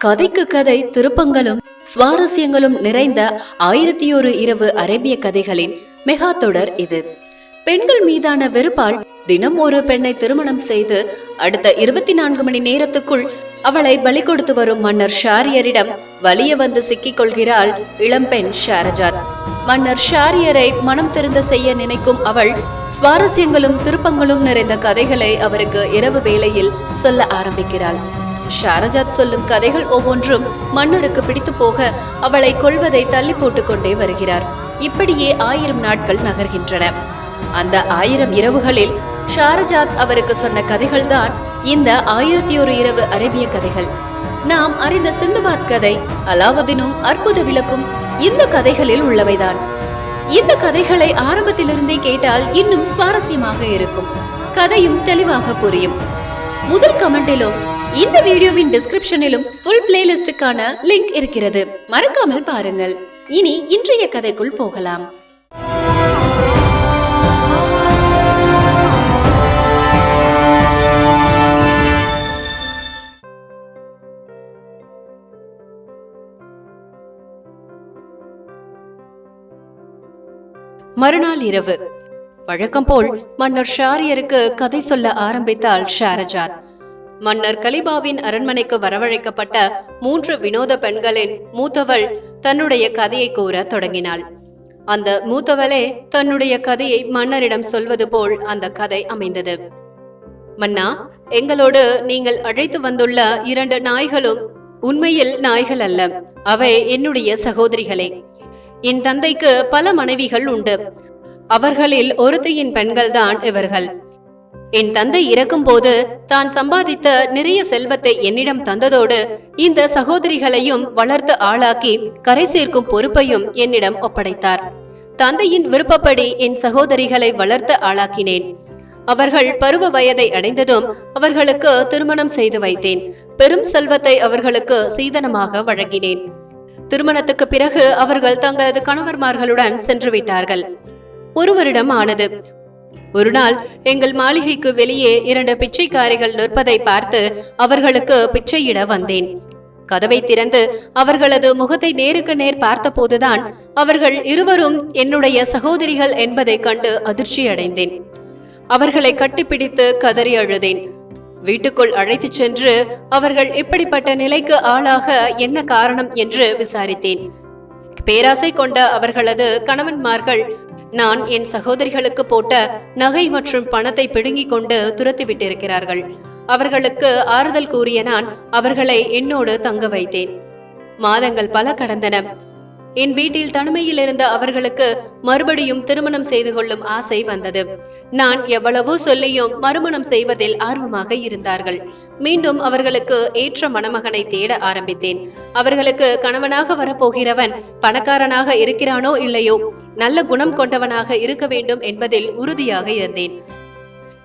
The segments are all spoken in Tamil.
கதைக்கு கதை திருப்பங்களும் சுவாரஸ்யங்களும் நிறைந்த ஆயிரத்தி ஒரு இரவு அரேபிய கதைகளின் மெகா தொடர் இது. பெண்கள் மீதான வெறுப்பால் தினம் ஒரு பெண்ணை திருமணம் செய்து அடுத்த இருபத்தி நான்கு மணி நேரத்துக்குள் அவளை பலி கொடுத்து வரும் மன்னர் ஷாரியரிடம் வலிய வந்து சிக்கிக் கொள்கிறாள் இளம்பெண் ஷாரஜாத். மன்னர் ஷாரியரை மனம் திருந்த செய்ய நினைக்கும் அவள் சுவாரஸ்யங்களும் திருப்பங்களும் நிறைந்த கதைகளை அவருக்கு இரவு வேளையில் சொல்ல ஆரம்பிக்கிறாள். ஷாரஜாத் சொல்லும் கதைகள் ஒவ்வொன்றும் மன்னருக்கு பிடித்து போக அவளை கொள்வதை தள்ளி போட்டுக் கொண்டே வருகிறார். இப்படியே ஆயிரம் நாட்கள் நகர்கின்றன. அந்த ஆயிரம் இரவுகளில் ஷாரஜாத் அவருக்கு சொன்ன கதைகள் தான் இந்த ஆயிரத்தி ஒரு இரவு அரேபிய கதைகள். நாம் அறிந்த சிந்துபாத் கதை அலாவுதீனும் அற்புத விளக்கும் இந்த கதைகளில் உள்ளவைதான். இந்த கதைகளை ஆரம்பத்திலிருந்தே கேட்டால் இன்னும் சுவாரஸ்யமாக இருக்கும். கதையும் தெளிவாக புரியும். முதல் கமெண்டிலும் இந்த வீடியோவின் டிஸ்கிரிப்ஷனிலும் ஃபுல் பிளேலிஸ்டுக்கான லிங்க் இருக்கிறது. மறக்காமல் பாருங்கள். இனி இன்றைய கதைக்குள் போகலாம். மறுநாள் இரவு. வழக்கம் போல் மன்னர் ஷாரியருக்கு கதை சொல்ல ஆரம்பித்தாள் ஷாரஜாத். மன்னர் கலிபாவின் அரண்மனைக்கு வரவழைக்கப்பட்ட மூன்று வினோத பெண்களின் மூத்தவள் தன்னுடைய கதையை கூற தொடங்கினாள். அந்த மூத்தவளே தன்னுடைய கதையை மன்னரிடம் சொல்வது போல் அந்த கதை அமைந்தது. மன்னா எங்களோடு நீங்கள் அழைத்து வந்துள்ள இரண்டு நாய்களும் உண்மையில் நாய்கள் அல்ல அவை என்னுடைய சகோதரிகளே. என் தந்தைக்கு பல மனைவிகள் உண்டு. அவர்களில் ஒருத்தையின் பெண்கள்தான் இவர்கள். என் தந்தை இறக்கும் போது தான் சம்பாதித்த நிறைய செல்வத்தை என்னிடம் தந்ததோடு இந்த சகோதரிகளையும் வளர்த்து ஆளாக்கி கரை சேர்க்கும் பொறுப்பையும் என்னிடம் ஒப்படைத்தார். தந்தையின் விருப்பப்படி என் சகோதரிகளை வளர்த்து ஆளாக்கினேன். அவர்கள் பருவ வயதை அடைந்ததும் அவர்களுக்கு திருமணம் செய்து வைத்தேன். பெரும் செல்வத்தை அவர்களுக்கு சீதனமாக வழங்கினேன். திருமணத்துக்கு பிறகு அவர்கள் தங்களது கணவர்மார்களுடன் சென்று விட்டார்கள். ஒரு வருடம் ஆனது. ஒரு நாள் எங்கள் மாளிகைக்கு வெளியே இரண்டு பிச்சைக்காரிகள் நிற்பதை பார்த்து அவர்களுக்கு பிச்சையிட வந்தேன். கதவை திறந்து அவர்களது முகத்தை நேருக்கு நேர் பார்த்தபோதுதான் அவர்கள் இருவரும் என்னுடைய சகோதரிகள் என்பதைக் கண்டு அதிர்ச்சி அடைந்தேன் அவர்களை கட்டிப்பிடித்து கதறி அழுதேன். வீட்டுக்குள் அழைத்துச் சென்று அவர்கள் இப்படிப்பட்ட நிலைக்கு ஆளாக என்ன காரணம் என்று விசாரித்தேன். பேராசை கொண்ட அவர்களது கணவன்மார்கள் நான் என் சகோதரிகளுக்கு போட்ட நகை மற்றும் பணத்தை பிடுங்கிக் கொண்டு துரத்தி விட்டிருக்கிறார்கள். அவர்களுக்கு ஆறுதல் கூறிய நான் அவர்களை என்னோடு தங்க வைத்தேன். மாதங்கள் பல கடந்தன. என் வீட்டில் தனிமையில் இருந்த அவர்களுக்கு மறுபடியும் திருமணம் செய்து கொள்ளும் ஆசை வந்தது. நான் எவ்வளவோ சொல்லியும் மறுமணம் செய்வதில் ஆர்வமாக இருந்தார்கள். மீண்டும் அவர்களுக்கு ஏற்ற மணமகனை தேட ஆரம்பித்தேன். அவர்களுக்கு கணவனாக வரப்போகிறவன் பணக்காரனாக இருக்கிறானோ இல்லையோ நல்ல குணம் கொண்டவனாக இருக்க வேண்டும் என்பதில் உறுதியாக இருந்தேன்.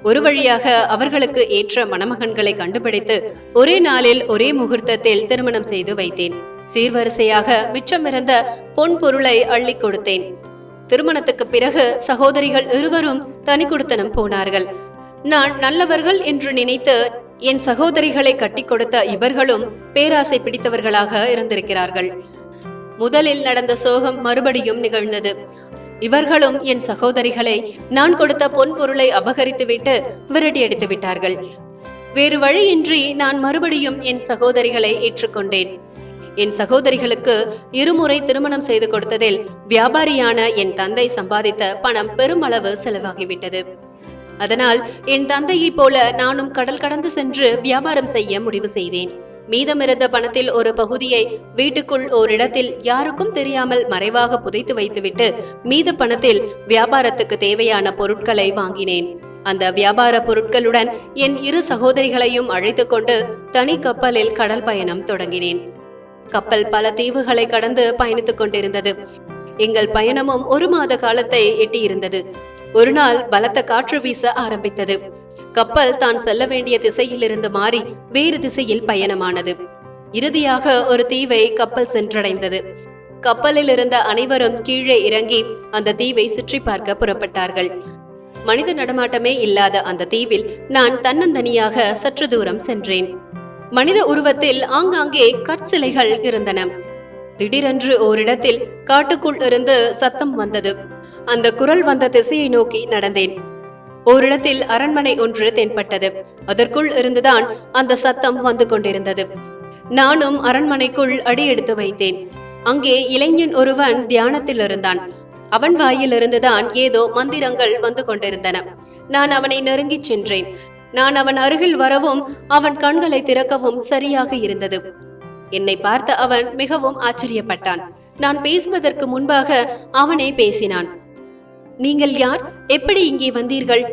ஒரு வழியாக அவர்களுக்கு ஏற்ற மணமகன்களை கண்டுபிடித்து ஒரே நாளில் ஒரே முகூர்த்தத்தில் திருமணம் செய்து வைத்தேன். சீர்வரிசையாக மிச்சமிருந்த பொன் பொருளை அள்ளி கொடுத்தேன். திருமணத்துக்கு பிறகு சகோதரிகள் இருவரும் தனி கொடுத்தனம் போனார்கள். நான் நல்லவர்கள் என்று நினைத்து என் சகோதரிகளை கட்டி கொடுத்த இவர்களும் பேராசை பிடித்தவர்களாக இருந்திருக்கிறார்கள். முதலில் நடந்த சோகம் மறுபடியும் நிகழ்ந்தது. இவர்களும் என் சகோதரிகளை நான் கொடுத்த பொன் பொருளை அபகரித்துவிட்டு விரட்டியடித்து விட்டார்கள். வேறு வழியின்றி நான் மறுபடியும் என் சகோதரிகளை ஏற்றுக்கொண்டேன். என் சகோதரிகளுக்கு இருமுறை திருமணம் செய்து கொடுத்ததில் வியாபாரியான என் தந்தை சம்பாதித்த பணம் பெருமளவு செலவாகிவிட்டது. அதனால் என் தந்தையைப் போல நானும் கடல் கடந்து சென்று வியாபாரம் செய்ய முடிவு செய்தேன். மீதமிருந்த பணத்தில் ஒரு பகுதியை வீட்டுக்குள் ஓரிடத்தில் யாருக்கும் தெரியாமல் மறைவாக புதைத்து வைத்துவிட்டு மீத பணத்தில் வியாபாரத்துக்கு தேவையான பொருட்களை வாங்கினேன். அந்த வியாபார பொருட்களுடன் என் இரு சகோதரிகளையும் அழைத்து கொண்டு தனி கப்பலில் கடல் பயணம் தொடங்கினேன். கப்பல் பல தீவுகளை கடந்து பயணித்துக் கொண்டிருந்தது. எங்கள் பயணமும் ஒரு மாத காலத்தை எட்டியிருந்தது. ஒரு நாள் பலத்த காற்று வீச ஆரம்பித்தது. கப்பல் தான் செல்ல வேண்டிய திசையிலிருந்து மாறி வேறு திசையில் பயணமானது. இறுதியாக ஒரு தீவை கப்பல் சென்றடைந்தது. கப்பலில் இருந்த அனைவரும் கீழே இறங்கி அந்த தீவை சுற்றி பார்க்க புறப்பட்டார்கள். மனித நடமாட்டமே இல்லாத அந்த தீவில் நான் தன்னந்தனியாக சற்று தூரம் சென்றேன். மனித உருவத்தில் ஆங்காங்கே கற்சிலைகள் இருந்தன. திடீரென்று ஓரிடத்தில் காட்டுக்குள் இருந்து சத்தம் வந்தது. அந்த குரல் வந்த திசையை நோக்கி நடந்தேன். ஓரிடத்தில் அரண்மனை ஒன்று தென்பட்டது. அதற்குள் இருந்துதான் அந்த சத்தம் வந்து கொண்டிருந்தது. நானும் அரண்மனைக்குள் அடி எடுத்து வைத்தேன். அங்கே இளைஞன் ஒருவன் தியானத்தில் இருந்தான். அவன் வாயிலிருந்துதான் ஏதோ மந்திரங்கள் வந்து கொண்டிருந்தன. நான் அவனை நெருங்கிச் சென்றேன். நான் அவன் அருகில் வரவும் அவன் கண்களை திறக்கவும் சரியாக இருந்தது. என்னை பார்த்த அவன் மிகவும் ஆச்சரியப்பட்டான். நான் பேசுவதற்கு முன்பாக அவனே பேசினான். நீங்கள் யார்? எப்படி இங்கே வந்தீர்கள்?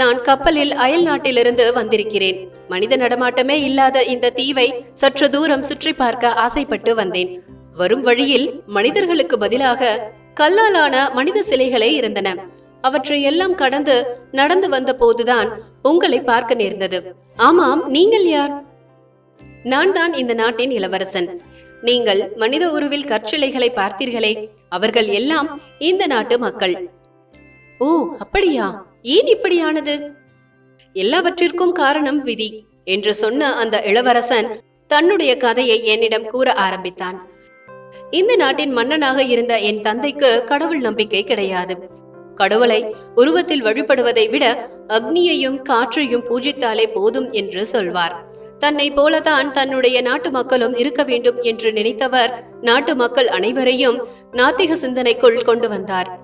நான் கப்பலில் அயல் நாட்டிலிருந்து வந்திருக்கிறேன். மனித நடமாட்டமே இல்லாத இந்த தீவை சற்று தூரம் சுற்றி பார்க்க ஆசைப்பட்டு வந்தேன். வரும் வழியில் மனிதர்களுக்கு பதிலாக கல்லாலான மனித சிலைகளே இருந்தன. அவற்றை எல்லாம் கடந்து நடந்து வந்த போதுதான் உங்களை பார்க்க நேர்ந்தது. ஆமாம் நீங்கள் யார்? நான் தான் இந்த நாட்டின் இளவரசன். நீங்கள் மனித உருவில் கற்சிலைகளை பார்த்தீர்களே அவர்கள் எல்லாம் இந்த நாட்டு மக்கள். ஓ அப்படியா? ஏன் இப்படியானது? எல்லாவற்றிற்கும் காரணம் விதி என்று சொன்ன அந்த இளவரசன் தன்னுடைய கதையை என்னிடம் கூற ஆரம்பித்தான். இந்த நாட்டின் மன்னனாக இருந்த என் தந்தைக்கு கடவுள் நம்பிக்கை கிடையாது. கடவுளை உருவத்தில் வழிபடுவதை விட அக்னியையும் காற்றையும் பூஜித்தாலே போதும் என்று சொல்வார். தன்னை போலதான் தன்னுடைய நாட்டு மக்களும் இருக்க வேண்டும் என்று நினைத்தவர் நாட்டு மக்கள் அனைவரையும் நாத்திக சிந்தனைக்குள் கொண்டு வந்தார்.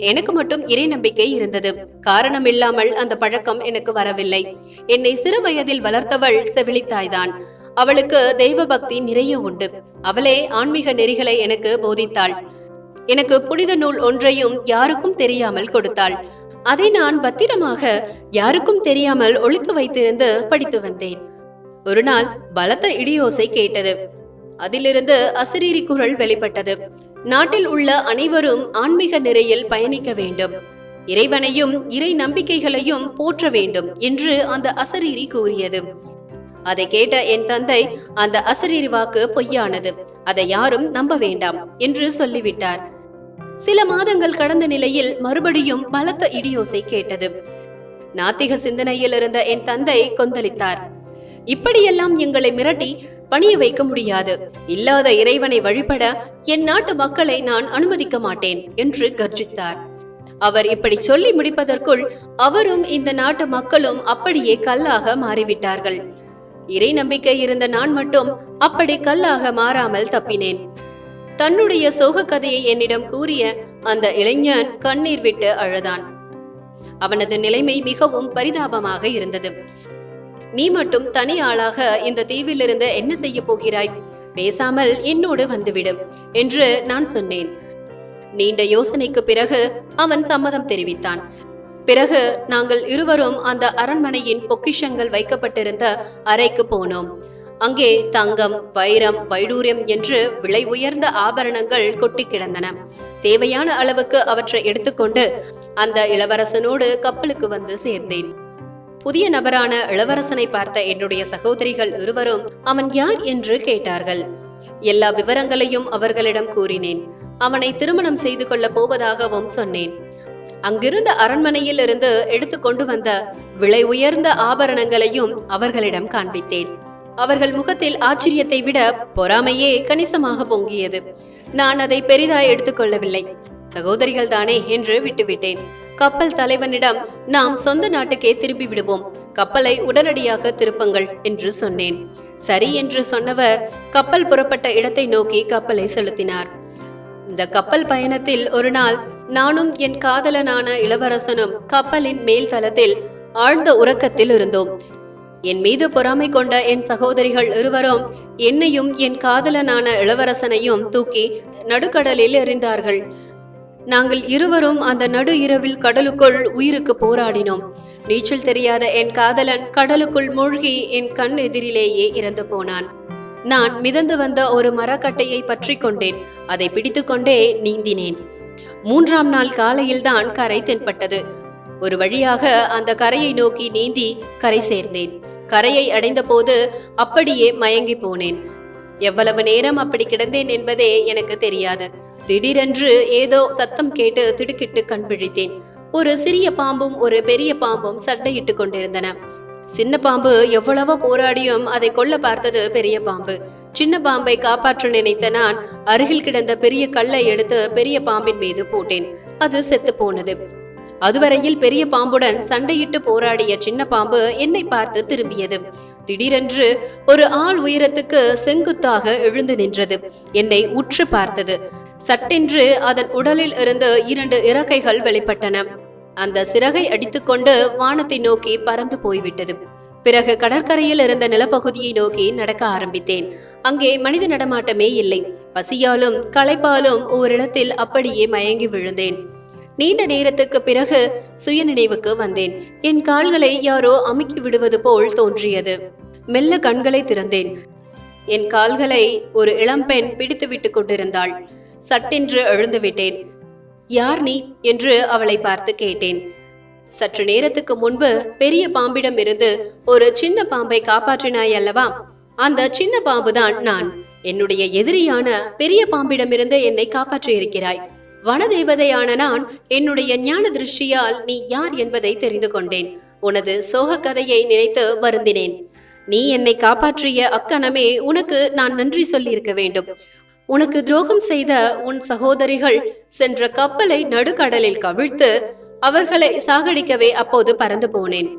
எனக்கு மட்டும் இறை நம்பிக்கை இருந்தது. காரணம் இல்லாமல் அந்த பழக்கம் எனக்கு வரவில்லை. என்னை சிறு வயதில் வளர்த்தவள் செவிலித்தாய்தான் அவளுக்கு தெய்வ பக்தி நிறைய உண்டு. அவளே ஆன்மீக நெறிகளை எனக்கு போதித்தாள். எனக்கு புனித நூல் ஒன்றையும் யாருக்கும் தெரியாமல் கொடுத்தாள். அதை நான் பத்திரமாக யாருக்கும் தெரியாமல் ஒழித்து வைத்திருந்து படித்து வந்தேன். ஒரு நாள் பலத்த இடியோசை கேட்டது. அதிலிருந்து அசிரீரி குரல் வெளிப்பட்டது. நாட்டில் உள்ள அனைவரும் ஆன்மீக நிறையில் பயணிக்க வேண்டும். இறைவனையும் இறை நம்பிக்கைகளையும் போற்ற வேண்டும் என்று அந்த அசரீரி கூறியது. அதை கேட்ட என் தந்தை அந்த அசரீரி வாக்கு பொய்யானது. அதை யாரும் நம்ப வேண்டாம் என்று சொல்லிவிட்டார். சில மாதங்கள் கடந்த நிலையில் மறுபடியும் பலத்த இடியோசை கேட்டது. நாத்திக சிந்தனையில் இருந்த என் தந்தை கொந்தளித்தார். இப்படியெல்லாம் எங்களை மிரட்டி பணிய வைக்க முடியாது. இல்லாத இறைவனை வழிபட என் நாட்டு மக்களை நான் அனுமதிக்க மாட்டேன் என்று கர்ஜித்தார். அவர் இப்படி சொல்லி முடிப்பதற்குள் அவரும் இந்த நாட்டு மக்களும் அப்படியே கல்லாக மாறிவிட்டார்கள். இறை நம்பிக்கை இருந்த நான் மட்டும் அப்படி கல்லாக மாறாமல் தப்பினேன். தன்னுடைய சோக கதையை என்னிடம் கூறிய அந்த இளைஞன் கண்ணீர் விட்டு அழுதான். அவனது நிலைமை மிகவும் பரிதாபமாக இருந்தது. நீ மட்டும் தனி ஆளாக இந்த தீவிலிருந்து என்ன செய்ய போகிறாய்? பேசாமல் என்னோடு வந்துவிடும் என்று நான் சொன்னேன். நீண்ட யோசனைக்கு பிறகு அவன் சம்மதம் தெரிவித்தான். பிறகு நாங்கள் இருவரும் அந்த அரண்மனையின் பொக்கிஷங்கள் வைக்கப்பட்டிருந்த அறைக்கு போனோம். அங்கே தங்கம் வைரம் வைடூரியம் என்று விலை உயர்ந்த ஆபரணங்கள் கொட்டி கிடந்தன. தேவையான அளவுக்கு அவற்றை எடுத்துக்கொண்டு அந்த இளவரசனோடு கப்பலுக்கு வந்து சேர்ந்தேன். புதிய நபரான இளவரசனை பார்த்த என்னுடைய சகோதரிகள் இருவரும் அவன் யார் என்று கேட்டார்கள். எல்லா விவரங்களையும் அவர்களிடம் கூறினேன். அவனை திருமணம் செய்து கொள்ளப் போவதாகவும் சொன்னேன். அங்கிருந்த அரண்மனையில் இருந்து எடுத்து கொண்டு வந்த விலை உயர்ந்த ஆபரணங்களையும் அவர்களிடம் காண்பித்தேன். அவர்கள் முகத்தில் ஆச்சரியத்தை விட பொறாமையே கணிசமாக பொங்கியது. நான் அதை பெரிதாய் எடுத்துக்கொள்ளவில்லை சகோதரிகள் தானே என்று விட்டுவிட்டேன். கப்பல் தலைவனிடம் நாம் சொந்த நாட்டுக்கே திரும்பி விடுவோம். கப்பலை உடனடியாக திருப்புங்கள் என்று சொன்னேன். சரி என்று சொன்னவர் கப்பல் புறப்பட்ட இடத்தை நோக்கி கப்பலை செலுத்தினார். இந்த கப்பல் பயணத்தில் ஒரு நாள் நானும் என் காதலனான இளவரசனும் கப்பலின் மேல் தளத்தில் ஆழ்ந்த உறக்கத்தில் இருந்தோம். என் மீது பொறாமை கொண்ட என் சகோதரிகள் இருவரும் என்னையும் என் காதலனான இளவரசனையும் தூக்கி நடுக்கடலில் எறிந்தார்கள். நாங்கள் இருவரும் அந்த நடு இரவில் கடலுக்குள் உயிருக்கு போராடினோம். நீச்சல் தெரியாத என் காதலன் கடலுக்குள் மூழ்கி என் கண் எதிரிலேயே இறந்து போனான். நான் மிதந்து வந்த ஒரு மரக்கட்டையை பற்றி கொண்டேன். அதை பிடித்துக்கொண்டே நீந்தினேன். மூன்றாம் நாள் காலையில்தான் கரை தென்பட்டது. ஒரு வழியாக அந்த கரையை நோக்கி நீந்தி கரை சேர்ந்தேன். கரையை அடைந்தபோது அப்படியே மயங்கி போனேன். எவ்வளவு நேரம் அப்படி கிடந்தேன் என்பதே எனக்கு தெரியாது. திடீரென்று ஏதோ சத்தம் கேட்டு திடுக்கிட்டு கண்பிழித்தேன் ஒரு சிறிய பாம்பும் ஒரு பெரிய பாம்பும் சண்டையிட்டுக் கொண்டிருந்தன. சின்ன பாம்பு எவ்வளவோ போராடியும் அதை கொல்ல பார்த்தது பெரிய பாம்பு. சின்ன பாம்பை காப்பாற்ற நினைத்த நான் அருகில் கிடந்த பெரிய கல்லை எடுத்து பெரிய பாம்பின் மீது போட்டேன். அது செத்து போனது. அதுவரையில் பெரிய பாம்புடன் சண்டையிட்டு போராடிய சின்ன பாம்பு என்னை பார்த்து திரும்பியது. திடீரென்று ஒரு ஆள் உயரத்துக்கு செங்குத்தாக எழுந்து நின்றது. என்னை உற்று பார்த்தது. சட்டென்று அதன் உடலில் இருந்து இரண்டு இறக்கைகள் வெளிப்பட்டன. அந்த சிறகை அடித்துக்கொண்டு வானத்தை நோக்கி பறந்து போய்விட்டது. பிறகு கடற்கரையில் இருந்த நிலப்பகுதியை நோக்கி நடக்க ஆரம்பித்தேன். அங்கே மனித நடமாட்டமே இல்லை. பசியாலும் களைப்பாலும் ஓரிடத்தில் அப்படியே மயங்கி விழுந்தேன். நீண்ட நேரத்துக்கு பிறகு சுயநினைவுக்கு வந்தேன். என் கால்களை யாரோ அமுக்கி விடுவது போல் தோன்றியது. மெல்ல கண்களை திறந்தேன். என் கால்களை ஒரு இளம்பெண் பிடித்து விட்டுக் கொண்டிருந்தாள். சட்டென்று எழுந்து விட்டேன். யார் நீ? என்று அவளை பார்த்து கேட்டேன். சற்று நேரத்துக்கு முன்பு பெரிய பாம்பிடம் இருந்து ஒரு சின்ன பாம்பை காப்பாற்றினாய் அல்லவா? அந்த சின்ன பாம்புதான் நான். என்னுடைய எதிரியான பெரிய பாம்பிடமிருந்து என்னை காப்பாற்றியிருக்கிறாய். வனதேவதையான நான் என்னுடைய ஞான திருஷ்டியால் நீ யார் என்பதை தெரிந்து கொண்டேன். உனது சோக கதையை நினைத்து வருந்தினேன். நீ என்னை காப்பாற்றிய அக்கணமே உனக்கு நான் நன்றி சொல்லியிருக்க வேண்டும். உனக்கு துரோகம் செய்த உன் சகோதரிகள் சென்ற கப்பலை நடுக்கடலில் கவிழ்த்து அவர்களை சாகடிக்கவே அப்போது பறந்து போனேன்.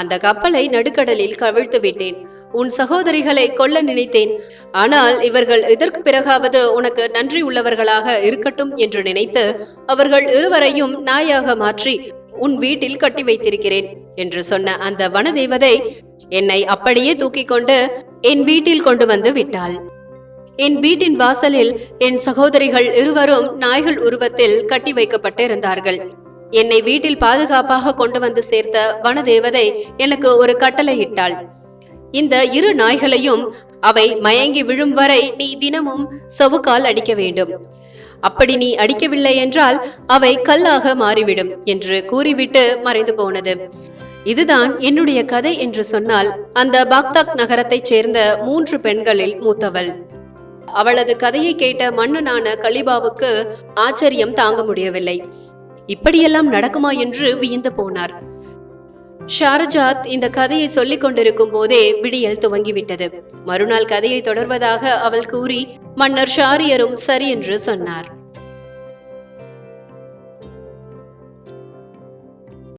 அந்த கப்பலை நடுக்கடலில் கவிழ்த்து விட்டேன். உன் சகோதரிகளை கொல்ல நினைத்தேன். ஆனால் இவர்கள் இதற்கு பிறகாவது உனக்கு நன்றி உள்ளவர்களாக இருக்கட்டும் என்று நினைத்து அவர்கள் இருவரையும் நாயாக மாற்றி உன் வீட்டில் கட்டி வைத்திருக்கிறேன் என்று சொன்ன அந்த வனதேவதை என்னை அப்படியே தூக்கிக் கொண்டு என் வீட்டில் கொண்டு வந்து விட்டாள். என் வீட்டின் வாசலில் என் சகோதரிகள் இருவரும் நாய்கள் உருவத்தில் கட்டி வைக்கப்பட்டிருந்தார்கள். என்னை வீட்டில் பாதுகாப்பாக கொண்டு வந்து சேர்த்த வனதேவதை எனக்கு ஒரு கட்டளை இட்டாள். இந்த இரு நாய்களையும் அவை மயங்கி விழும் வரை நீ தினமும் சவுக்கால் அடிக்க வேண்டும். அப்படி நீ அடிக்கவில்லை என்றால் அவை கல்லாக மாறிவிடும் என்று கூறிவிட்டு மறைந்து போனது. இதுதான் என்னுடைய கதை என்று சொன்னால் அந்த பாக்தாக் நகரத்தைச் சேர்ந்த மூன்று பெண்களில் மூத்தவள். அவளது கதையை கேட்ட மன்னனான கலிபாவுக்கு ஆச்சரியம் தாங்க முடியவில்லை. இப்படியெல்லாம் நடக்குமா என்று வியந்து போனார். ஷாரஜாத் இந்த கதையை சொல்லிக் கொண்டிருக்கும் போதே விடியல் துவங்கிவிட்டது. மறுநாள் கதையை தொடர்வதாக அவள் கூறி மன்னர் ஷாரியரும் சரி என்று சொன்னார்.